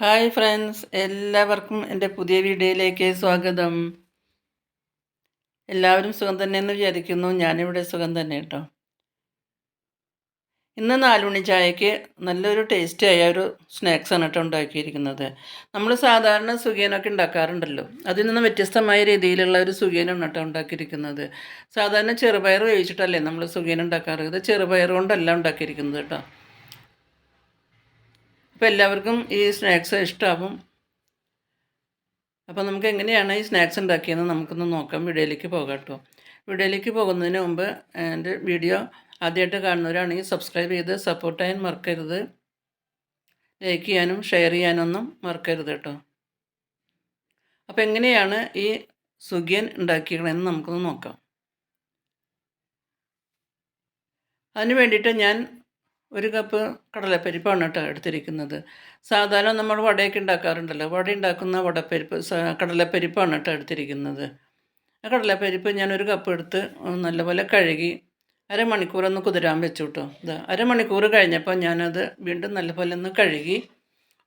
Hi friends എല്ലാവർക്കും എന്റെ പുതിയ വീഡിയോയിലേക്ക് സ്വാഗതം. എല്ലാവരും സുഖം തന്നെയെന്ന് വിചാരിക്കുന്നു. ഞാനിവിടെ സുഖം തന്നെ കേട്ടോ. ഇന്ന് നാലുമണി ചായക്ക് നല്ലൊരു ടേസ്റ്റിയായ ഒരു സ്നാക്സാണ് കേട്ടോ ഉണ്ടാക്കിയിരിക്കുന്നത്. നമ്മൾ സാധാരണ സുഖിയനൊക്കെ ഉണ്ടാക്കാറുണ്ടല്ലോ. അതിൽ നിന്ന് വ്യത്യസ്തമായ രീതിയിലുള്ള ഒരു സുഖിയനാണ് കേട്ടോ ഉണ്ടാക്കിയിരിക്കുന്നത്. സാധാരണ ചെറുപയർ വേവിച്ചിട്ടല്ലേ നമ്മൾ സുഖിയൻ ഉണ്ടാക്കാറ്? ചെറുപയർ കൊണ്ടല്ല ഉണ്ടാക്കിയിരിക്കുന്നത് കേട്ടോ. അപ്പോൾ എല്ലാവർക്കും ഈ സ്നാക്സ് ഇഷ്ടമാവും അപ്പോൾ നമുക്ക് എങ്ങനെയാണ് ഈ സ്നാക്സ് ഉണ്ടാക്കിയെന്ന് നമുക്കൊന്ന് നോക്കാം. വീഡിയോയിലേക്ക് പോകാം വീഡിയോയിലേക്ക് പോകുന്നതിന് മുമ്പ് എന്റെ വീഡിയോ ആദ്യമായിട്ട് കാണുന്നവരാണെങ്കിൽ സബ്സ്ക്രൈബ് ചെയ്ത് സപ്പോർട്ട് ചെയ്യാൻ മറക്കരുത്. ലൈക്ക് ചെയ്യാനും ഷെയർ ചെയ്യാനൊന്നും മറക്കരുത് കേട്ടോ അപ്പോൾ എങ്ങനെയാണ് ഈ സുഖിയൻ ഉണ്ടാക്കിയതെന്ന് നമുക്കൊന്ന് നോക്കാം. അതിന് വേണ്ടിയിട്ട് ഞാൻ ഒരു കപ്പ് കടലപ്പരിപ്പാണ് കേട്ടോ എടുത്തിരിക്കുന്നത്. സാധാരണ നമ്മൾ വടയൊക്കെ ഉണ്ടാക്കാറുണ്ടല്ലോ. വട ഉണ്ടാക്കുന്ന വടപ്പരിപ്പ് കടലപ്പരിപ്പാണ് കേട്ടോ എടുത്തിരിക്കുന്നത്. ആ കടലപ്പരിപ്പ് ഞാനൊരു കപ്പ് എടുത്ത് നല്ലപോലെ കഴുകി അരമണിക്കൂർ ഒന്ന് കുതിരാൻ വെച്ചു കേട്ടോ. ഇത് അരമണിക്കൂർ കഴിഞ്ഞപ്പോൾ ഞാനത് വീണ്ടും നല്ലപോലെ ഒന്ന് കഴുകി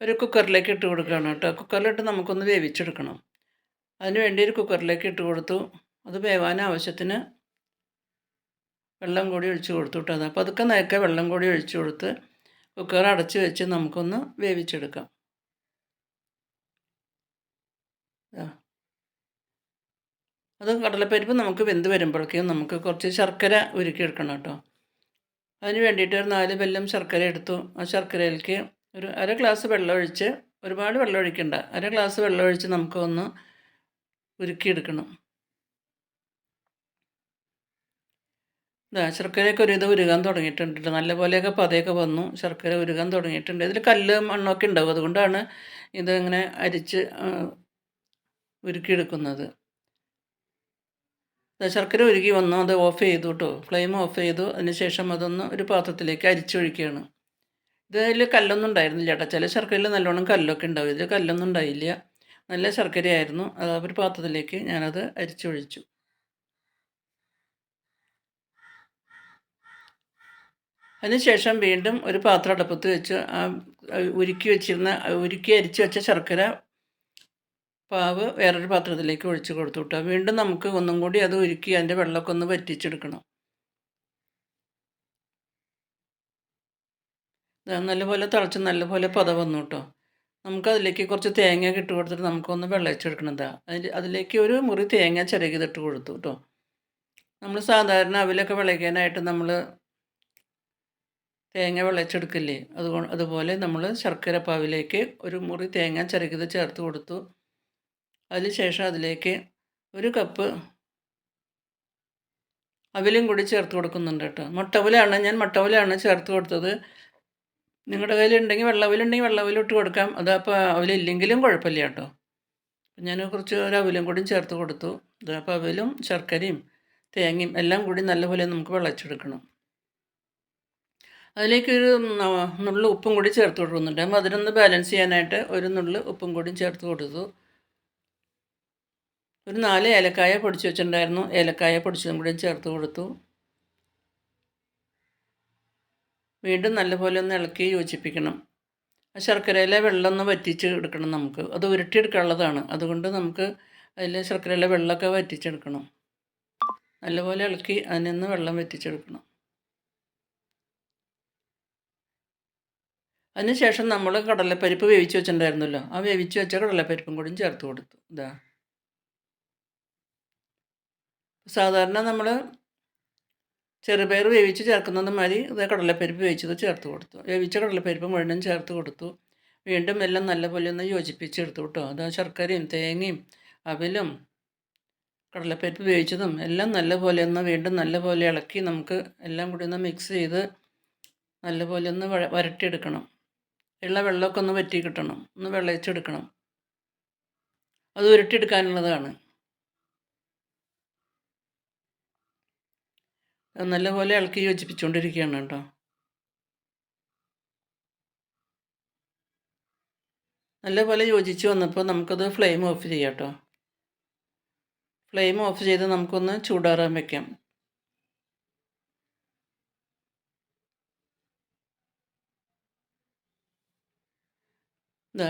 ഒരു കുക്കറിലേക്ക് ഇട്ട് കൊടുക്കുകയാണ് കേട്ടോ. കുക്കറിലിട്ട് നമുക്കൊന്ന് വേവിച്ചെടുക്കണം. അതിന് വേണ്ടി ഒരു കുക്കറിലേക്ക് ഇട്ട് കൊടുത്തു. അത് വേവാൻ ആവശ്യത്തിന് വെള്ളം കൂടി ഒഴിച്ച് കൊടുത്തു അപ്പോൾ അതൊക്കെ നേരത്തെ വെള്ളം കൂടി ഒഴിച്ച് കൊടുത്ത് കുക്കർ അടച്ച് വെച്ച് നമുക്കൊന്ന് വേവിച്ചെടുക്കാം. അത് കടലപ്പരിപ്പ് നമുക്ക് വെന്ത് വരുമ്പോഴേക്കും നമുക്ക് കുറച്ച് ശർക്കര ഉരുക്കിയെടുക്കണം കേട്ടോ. അതിന് വേണ്ടിയിട്ട് ഒരു നാല് വെല്ലം ശർക്കര എടുത്തു. ആ ശർക്കരയിലേക്ക് ഒരു അര ഗ്ലാസ് വെള്ളം ഒഴിച്ച് ഒരുപാട് വെള്ളം ഒഴിക്കണ്ട. അര ഗ്ലാസ് വെള്ളം ഒഴിച്ച് നമുക്കൊന്ന് ഉരുക്കിയെടുക്കണം. ശർക്കരയൊക്കെ ഒരു ഇത് ഉരുകാൻ തുടങ്ങിയിട്ടുണ്ട് നല്ല പോലെയൊക്കെ പതയൊക്കെ വന്നു. ശർക്കര ഉരുകാൻ തുടങ്ങിയിട്ടുണ്ട്. ഇതിൽ കല്ല് മണ്ണൊക്കെ ഉണ്ടാവും. അതുകൊണ്ടാണ് ഇതിങ്ങനെ അരിച്ച് ഉരുക്കിയെടുക്കുന്നത്. ശർക്കര ഉരുകി വന്നു. അത് ഓഫ് ചെയ്തു കേട്ടോ ഫ്ലെയിം ഓഫ് ചെയ്തു. അതിനുശേഷം അതൊന്ന് ഒരു പാത്രത്തിലേക്ക് അരിച്ചൊഴിക്കുകയാണ് ഇതിൽ കല്ലൊന്നും ഉണ്ടായിരുന്നില്ല ചേട്ടാ ചില ശർക്കരയിൽ നല്ലോണം കല്ലൊക്കെ ഉണ്ടാവും. ഇതിൽ കല്ലൊന്നും ഉണ്ടായില്ല. നല്ല ശർക്കരയായിരുന്നു. അത് ഒരു പാത്രത്തിലേക്ക് ഞാനത് അരിച്ചൊഴിച്ചു അതിനുശേഷം വീണ്ടും ഒരു പാത്രം അടുപ്പത്ത് വെച്ച് ആ ഉരുക്കി വെച്ചിരുന്ന ഉരുക്കി അരിച്ച് വെച്ച ശർക്കര പാവ് വേറൊരു പാത്രത്തിലേക്ക് ഒഴിച്ച് കൊടുത്തു വിട്ടുക വീണ്ടും നമുക്ക് ഒന്നും കൂടി അത് ഉരുക്കി അതിന്റെ വെള്ളമൊക്കെ ഒന്ന് വറ്റിച്ചെടുക്കണം. നല്ലപോലെ തിളച്ച് നല്ലപോലെ പത വന്നു കേട്ടോ. നമുക്ക് അതിലേക്ക് കുറച്ച് തേങ്ങ ഇട്ട് കൊടുത്തിട്ട് നമുക്കൊന്ന് വെള്ളച്ചെടുക്കണതാ അതിൽ അതിലേക്ക് ഒരു മുറി തേങ്ങ ചിരകിതിട്ട് കൊടുത്തു കേട്ടോ. നമ്മൾ സാധാരണ അവിലൊക്കെ വിളയ്ക്കാനായിട്ട് നമ്മൾ തേങ്ങ വിളച്ചെടുക്കില്ലേ അതുകൊണ്ട് അതുപോലെ നമ്മൾ ശർക്കര പാവിലേക്ക് ഒരു മുറി തേങ്ങ ചിരകിത് ചേർത്ത് കൊടുത്തു. അതിനുശേഷം അതിലേക്ക് ഒരു കപ്പ് അവിലും കൂടി ചേർത്ത് കൊടുക്കുന്നുണ്ട് കേട്ടോ. മുട്ടവലാണ് ഞാൻ മുട്ടവലാണ് ചേർത്ത് കൊടുത്തത്. നിങ്ങളുടെ കയ്യിലുണ്ടെങ്കിൽ വെള്ളവിലുണ്ടെങ്കിൽ വെള്ളവിലിട്ട് കൊടുക്കാം. അത് അപ്പോൾ അവലില്ലെങ്കിലും കുഴപ്പമില്ല കേട്ടോ. ഞാൻ കുറച്ച് ഒരു അവിലും കൂടി ചേർത്ത് കൊടുത്തു. ഇത് അപ്പോൾ അവിലും ശർക്കരയും തേങ്ങയും എല്ലാം കൂടി നല്ലപോലെ നമുക്ക് വിളച്ചെടുക്കണം അതിലേക്ക് ഒരു നുള്ളു ഉപ്പും കൂടി ചേർത്ത് കൊടുക്കുന്നുണ്ട്. മധുരമൊന്ന് ബാലൻസ് ചെയ്യാനായിട്ട് ഒരു നുള്ളു ഉപ്പും കൂടി ചേർത്ത് കൊടുത്തു. ഒരു നാല് ഏലക്കായ പൊടിച്ച് വെച്ചിട്ടുണ്ടായിരുന്നു. ഏലക്കായ പൊടിച്ചതും കൂടി ചേർത്ത് കൊടുത്തു. വീണ്ടും നല്ലപോലെ ഒന്ന് ഇളക്കി യോജിപ്പിക്കണം. ആ ശർക്കരയിലെ വെള്ളം ഒന്ന് വറ്റിച്ച് എടുക്കണം നമുക്ക്. അത് ഉരുട്ടിയെടുക്കാനുള്ളതാണ്. അതുകൊണ്ട് നമുക്ക് അതിൽ ശർക്കരയിലെ വെള്ളമൊക്കെ വറ്റിച്ചെടുക്കണം. നല്ലപോലെ ഇളക്കി അതിൽ നിന്ന് വെള്ളം വറ്റിച്ചെടുക്കണം. അതിനുശേഷം നമ്മൾ കടലപ്പരിപ്പ് വേവിച്ച് വെച്ചിട്ടുണ്ടായിരുന്നല്ലോ. ആ വേവിച്ച് വെച്ച കടലപ്പരിപ്പും കൂടി ചേർത്ത് കൊടുത്തു. ഇതാ സാധാരണ നമ്മൾ ചെറുപയർ വേവിച്ച് ചേർക്കുന്നത് മാതിരി ഇത് കടലപ്പരിപ്പ് വേവിച്ചത് ചേർത്ത് കൊടുത്തു. വേവിച്ച കടലപ്പരിപ്പ് മുഴുവനും ചേർത്ത് കൊടുത്തു. വീണ്ടും എല്ലാം നല്ലപോലെ ഒന്ന് യോജിപ്പിച്ചെടുത്തു കേട്ടോ. അത് ശർക്കരയും തേങ്ങയും അവിലും കടലപ്പരിപ്പ് വേവിച്ചതും എല്ലാം നല്ലപോലെ ഒന്ന് വീണ്ടും നല്ലപോലെ ഇളക്കി നമുക്ക് എല്ലാം കൂടി ഒന്ന് മിക്സ് ചെയ്ത് നല്ലപോലെ ഒന്ന് വരട്ടിയെടുക്കണം. ഉള്ള വെള്ളമൊക്കെ ഒന്ന് വറ്റി കിട്ടണം. ഒന്ന് വെള്ളയിച്ചെടുക്കണം. അത് ഉരുട്ടിയെടുക്കാനുള്ളതാണ്. നല്ലപോലെ ഇളക്കി യോജിപ്പിച്ചുകൊണ്ടിരിക്കുകയാണ് കേട്ടോ. നല്ലപോലെ യോജിച്ച് വന്നപ്പോൾ നമുക്കത് ഫ്ലെയിം ഓഫ് ചെയ്യാം കേട്ടോ. ഫ്ലെയിം ഓഫ് ചെയ്ത് നമുക്കൊന്ന് ചൂടാറാൻ വെക്കാം.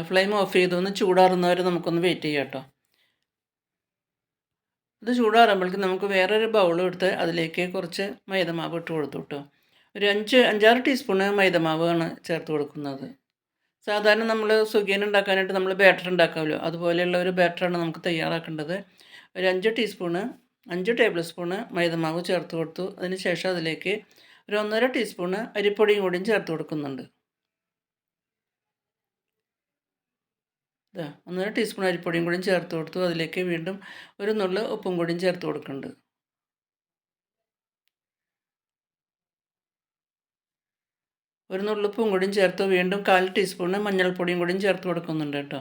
ഫ്ലെയിം ഓഫ് ചെയ്തു. ഒന്ന് ചൂടാറുന്നവരെ നമുക്കൊന്ന് വെയിറ്റ് ചെയ്യാം കേട്ടോ. ഇത് ചൂടാറുമ്പോഴേക്കും നമുക്ക് വേറൊരു ബൗൾ എടുത്ത് അതിലേക്ക് കുറച്ച് മൈദമാവ് ഇട്ട് കൊടുത്തു കേട്ടോ. ഒരു അഞ്ച് അഞ്ചാറ് ടീസ്പൂണ് മൈദമാവാണ് ചേർത്ത് കൊടുക്കുന്നത്. സാധാരണ നമ്മൾ സുഖിയൻ ഉണ്ടാക്കാനായിട്ട് നമ്മൾ ബാറ്റർ ഉണ്ടാക്കാമല്ലോ. അതുപോലെയുള്ള ഒരു ബാറ്ററാണ് നമുക്ക് തയ്യാറാക്കേണ്ടത്. ഒരു അഞ്ച് ടീസ്പൂണ് അഞ്ച് ടേബിൾ സ്പൂണ് മൈദമാവ് ചേർത്ത് കൊടുത്തു. അതിന് ശേഷം അതിലേക്ക് ഒരു ഒന്നര ടീസ്പൂണ് അരിപ്പൊടിയും കൂടിയും ചേർത്ത് കൊടുക്കുന്നുണ്ട്. ഇതാ ഒന്നര ടീസ്പൂൺ അരിപ്പൊടിയും കൂടി ചേർത്ത് കൊടുത്തു. അതിലേക്ക് വീണ്ടും ഒരു നുള്ളു ഉപ്പും കൂടിയും ചേർത്ത് കൊടുക്കുന്നുണ്ട്. ഒരു നുള്ളുപ്പും കൂടിയും ചേർത്ത് വീണ്ടും കാൽ ടീസ്പൂണ് മഞ്ഞൾപ്പൊടിയും കൂടിയും ചേർത്ത് കൊടുക്കുന്നുണ്ട് കേട്ടോ.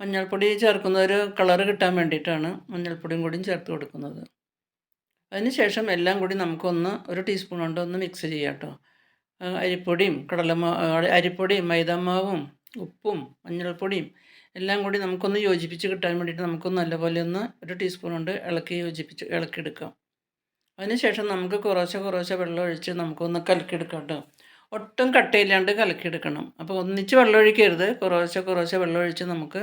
മഞ്ഞൾപ്പൊടി ചേർക്കുന്ന ഒരു കളറ് കിട്ടാൻ വേണ്ടിയിട്ടാണ് മഞ്ഞൾപ്പൊടിയും കൂടിയും ചേർത്ത് കൊടുക്കുന്നത്. അതിനുശേഷം എല്ലാം കൂടി നമുക്കൊന്ന് ഒരു ടീസ്പൂൺ കൊണ്ട് ഒന്ന് മിക്സ് ചെയ്യാം കേട്ടോ. അരിപ്പൊടിയും കടലമാ അരിപ്പൊടിയും മൈദാമാവും ഉപ്പും മഞ്ഞൾപ്പൊടിയും എല്ലാം കൂടി നമുക്കൊന്ന് യോജിപ്പിച്ച് കിട്ടാൻ വേണ്ടിയിട്ട് നമുക്കൊന്ന് നല്ലപോലെ ഒന്ന് ഒരു ടീസ്പൂൺ കൊണ്ട് ഇളക്കി യോജിപ്പിച്ച് ഇളക്കിയെടുക്കാം. അതിനുശേഷം നമുക്ക് കുറേശ്ശെ കുറേശ്ശെ വെള്ളം ഒഴിച്ച് നമുക്കൊന്ന് കലക്കിയെടുക്കാം കേട്ടോ. ഒട്ടും കട്ടയില്ലാണ്ട് കലക്കിയെടുക്കണം. അപ്പോൾ ഒന്നിച്ച് വെള്ളം ഒഴിക്കരുത്. കുറേശ്ശെ കുറേശ്ശെ വെള്ളം ഒഴിച്ച് നമുക്ക്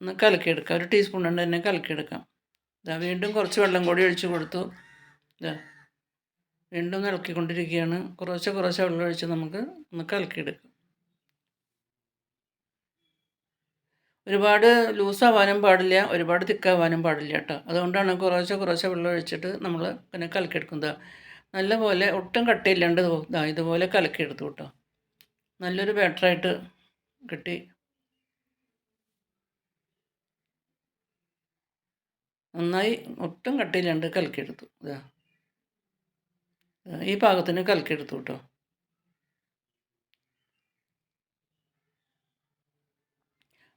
ഒന്ന് കലക്കിയെടുക്കാം. ഒരു ടീസ്പൂൺ കൊണ്ട് തന്നെ കലക്കിയെടുക്കാം. ഇതാ വീണ്ടും കുറച്ച് വെള്ളം കൂടി ഒഴിച്ച് കൊടുത്തു. ഇതാ വീണ്ടും ഇളക്കിക്കൊണ്ടിരിക്കുകയാണ്. കുറേശ്ശെ കുറേശ്ശെ വെള്ളം ഒഴിച്ച് നമുക്ക് ഒന്ന് കലക്കിയെടുക്കാം. ഒരുപാട് ലൂസാവാനും പാടില്ല ഒരുപാട് തിക്കാവാനും പാടില്ല കേട്ടോ. അതുകൊണ്ടാണ് കുറേശ്ശെ കുറേശ്ശെ വെള്ളം ഒഴിച്ചിട്ട് നമ്മൾ പിന്നെ കലക്കിയെടുക്കുന്നത് നല്ലപോലെ ഒട്ടും കട്ടിയില്ലാണ്ട് ഇതാ ഇതുപോലെ കലക്കിയെടുത്തു കേട്ടോ. നല്ലൊരു ബാറ്ററായിട്ട് കിട്ടി. നന്നായി ഒട്ടും കട്ടിയില്ലാണ്ട് കലക്കിയെടുത്തു ഇതാ ഈ പാകത്തിന് കലക്കിയെടുത്തു കേട്ടോ.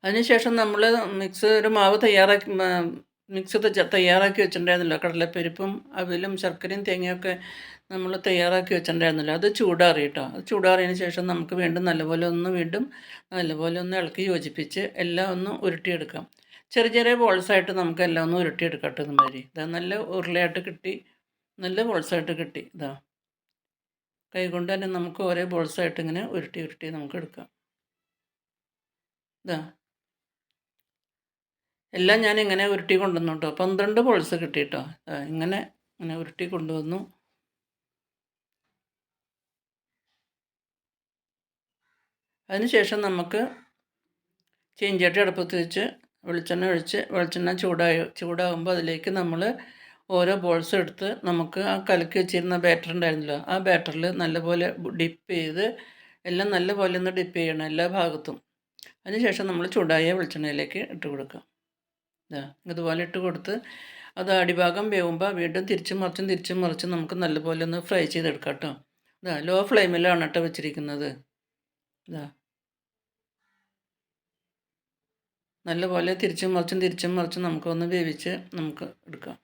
അതിനുശേഷം നമ്മൾ മിക്സ് ഒരു മാവ് തയ്യാറാക്കി മിക്സ് തയ്യാറാക്കി വെച്ചിട്ടുണ്ടായിരുന്നല്ലോ. കടലപ്പരിപ്പും അവിലും ശർക്കരയും തേങ്ങയൊക്കെ നമ്മൾ തയ്യാറാക്കി വെച്ചിട്ടുണ്ടായിരുന്നല്ലോ. അത് ചൂടാറി കേട്ടോ അത് ചൂടാറിയതിന് ശേഷം നമുക്ക് വീണ്ടും നല്ലപോലെ ഒന്ന് വീണ്ടും നല്ലപോലെ ഒന്ന് ഇളക്കി യോജിപ്പിച്ച് എല്ലാം ഒന്ന് ഉരുട്ടിയെടുക്കാം. ചെറിയ ചെറിയ ബോൾസായിട്ട് നമുക്ക് എല്ലാം ഒന്ന് ഉരുട്ടിയെടുക്കാം കേട്ടോ ഇതുമാതിരി. ഇതാ നല്ല ഉരുളയായിട്ട് കിട്ടി. നല്ല ബോൾസായിട്ട് കിട്ടി. ഇതാ. കൈ കൊണ്ട് തന്നെ നമുക്ക് ഓരോ ബോൾസായിട്ട് ഇങ്ങനെ ഉരുട്ടി ഉരുട്ടി നമുക്ക് എടുക്കാം. ഇതാ. എല്ലാം ഞാൻ ഇങ്ങനെ ഉരുട്ടി കൊണ്ടുവന്നു കേട്ടോ. പന്ത്രണ്ട് ബോൾസ് കിട്ടി കേട്ടോ. ഇങ്ങനെ ഇങ്ങനെ ഉരുട്ടി കൊണ്ടുവന്നു. അതിനുശേഷം നമുക്ക് ചീഞ്ചട്ടി അടുപ്പത്ത് വെച്ച് വെളിച്ചെണ്ണ ഒഴിച്ച് വെളിച്ചെണ്ണ ചൂടായി ചൂടാകുമ്പോൾ അതിലേക്ക് നമ്മൾ ഓരോ ബോൾസ് എടുത്ത് നമുക്ക് ആ കലക്കി വെച്ചിരുന്ന ബാറ്റർ ഉണ്ടായിരുന്നല്ലോ ആ ബാറ്ററിൽ നല്ലപോലെ ഡിപ്പ് ചെയ്ത് എല്ലാം നല്ലപോലെ ഒന്ന് ഡിപ്പ് ചെയ്യണം എല്ലാ ഭാഗത്തും. അതിനുശേഷം നമ്മൾ ചൂടായ വെളിച്ചെണ്ണയിലേക്ക് ഇട്ട് കൊടുക്കാം ഇതാ ഇതുപോലെ ഇട്ട് കൊടുത്ത് അത് അടിഭാഗം വേവുമ്പോൾ വീണ്ടും തിരിച്ചും മറിച്ചും തിരിച്ചും മറിച്ചും നമുക്ക് നല്ലപോലെ ഒന്ന് ഫ്രൈ ചെയ്തെടുക്കാം കേട്ടോ. ഇതാ ലോ ഫ്ലെയിമിലാണ് കേട്ടോ വെച്ചിരിക്കുന്നത്. ഇതാ നല്ലപോലെ തിരിച്ചും മറിച്ചും തിരിച്ചും മറിച്ചും നമുക്കൊന്ന് വേവിച്ച് നമുക്ക് എടുക്കാം.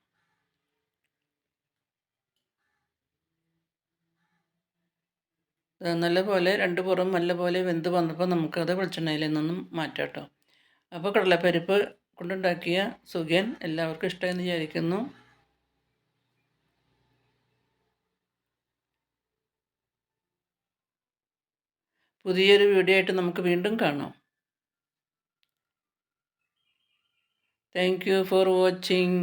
നല്ലപോലെ രണ്ട് പുറം നല്ലപോലെ വെന്ത് വന്നപ്പോൾ നമുക്കത് വെളിച്ചെണ്ണയിൽ നിന്നും മാറ്റാം കേട്ടോ. അപ്പോൾ കടലപ്പരിപ്പ് കൊണ്ടുണ്ടാക്കിയ സുഖ്യൻ എല്ലാവർക്കും ഇഷ്ടമെന്ന് വിചാരിക്കുന്നു. പുതിയൊരു വീഡിയോ ആയിട്ട് നമുക്ക് വീണ്ടും കാണാം. Thank you for watching